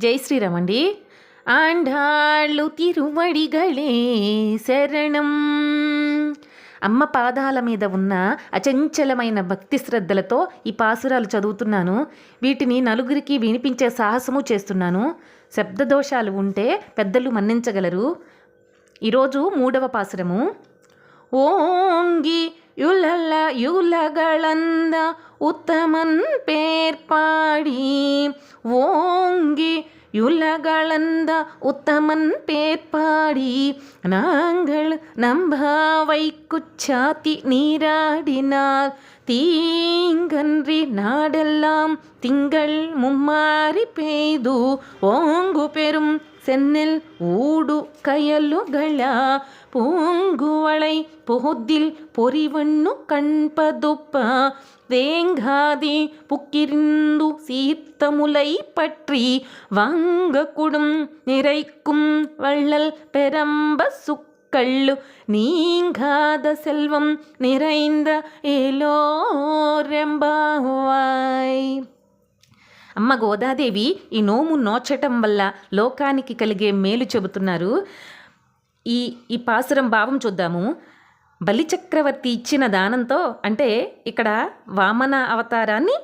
జై ಶ್ರೀರಾಮ್ ಅಂಡಿ తిరువడి గళే శరణం. అమ్మ పాదాల మీద ఉన్న అచంచలమైన భక్తి శ్రద్ధలతో ఈ పాసురాలు చదువుతున్నాను. వీటిని నలుగురికి వినిపించే సాహసము చేస్తున్నాను. శబ్దదోషాలు ఉంటే పెద్దలు మన్నించగలరు. ఈరోజు మూడవ పాసురము. ఓంగి யுலல யுலகளந்த உத்தமன் பேர்பாடி ஓங்கி யுலகளந்த உத்தமன் பேர்பாடி நாங்கள் நம்பாவை குச்சாத்தி நீராடினார் தீங்கன்றி நாடெல்லாம் திங்கள் மும்மாறி பெய்து. ஓங்கு பெரும் ಸೆನ್ನೆಲ್ ಊಡು ಕಯಲುಗಳ ಪೂಂಗುವಳೈ ಪೊಹುದಿಲ್ ಪೊರಿವನ್ನು ಕಣ್ಪದೊಪ್ಪ தேங்காதே புக்கிரிந்து சீர்த்த முலை பற்றி வாங்க குடும் நிறைக்கும் வள்ளல் பெரம்ப சுக்கள்ளு நீங்காத செல்வம் நிறைந்த ஏலோரெம்பாவாய் అమ్మ గోదాదేవి ఈ నోము నోచటం వల్ల లోకానికి కలిగే మేలు చెబుతున్నారు. ఈ ఈ పాసురం భావం చూద్దాము. బలిచక్రవర్తి ఇచ్చిన దానంతో అంటే ఇక్కడ వామన అవతారాన్ని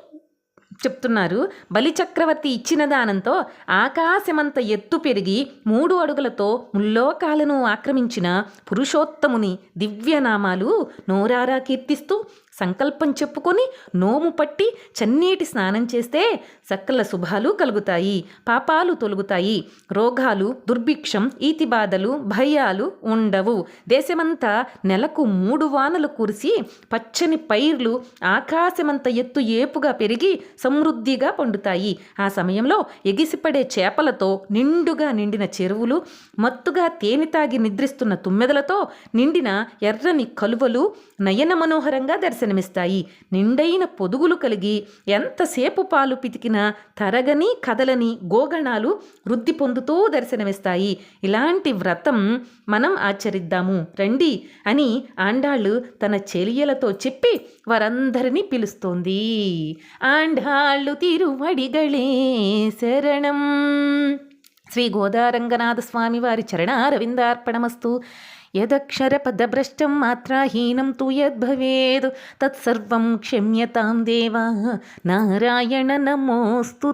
చెప్తున్నారు. బలిచక్రవర్తి ఇచ్చిన దానంతో ఆకాశమంత ఎత్తు పెరిగి మూడు అడుగులతో ముల్లోకాలను ఆక్రమించిన పురుషోత్తముని దివ్యనామాలు నోరారా కీర్తిస్తూ సంకల్పం చెప్పుకొని నోము పట్టి చన్నీటి స్నానం చేస్తే సకల శుభాలు కలుగుతాయి పాపాలు తొలుగుతాయి. రోగాలు దుర్భిక్షం ఈతి బాధలు భయాలు ఉండవు. దేశమంతా నెలకు మూడు వానలు కురిసి పచ్చని పైర్లు ఆకాశమంత ఎత్తు ఏపుగా పెరిగి సమృద్ధిగా పండుతాయి. ఆ సమయంలో ఎగిసిపడే చేపలతో నిండుగా నిండిన చెరువులు మత్తుగా తేనె తాగి నిద్రిస్తున్న తుమ్మెదలతో నిండిన ఎర్రని కలువలు నయన మనోహరంగా దర్శనమిస్తాయి నిండైన పొదుగులు కలిగి ఎంతసేపు పాలు పితికినా తరగని కదలని గోగణాలు వృద్ధి పొందుతూ దర్శనమిస్తాయి. ఇలాంటి వ్రతం మనం ఆచరిద్దాము. రండి అని ఆండాళ్ళు తన చెలియలతో చెప్పి వారందరినీ పిలుస్తోంది. ఆండాళ్ళు తిరువడిగళే శరణం. శ్రీ గోదారంగనాథ స్వామి వారి చరణారవిందార్పణమస్తు. యదక్షరపదభ్రష్టం మాత్రాహీనం తు యద్భవేద్ తత్సర్వం క్షమ్యతాం దేవా నారాయణ నమోస్తు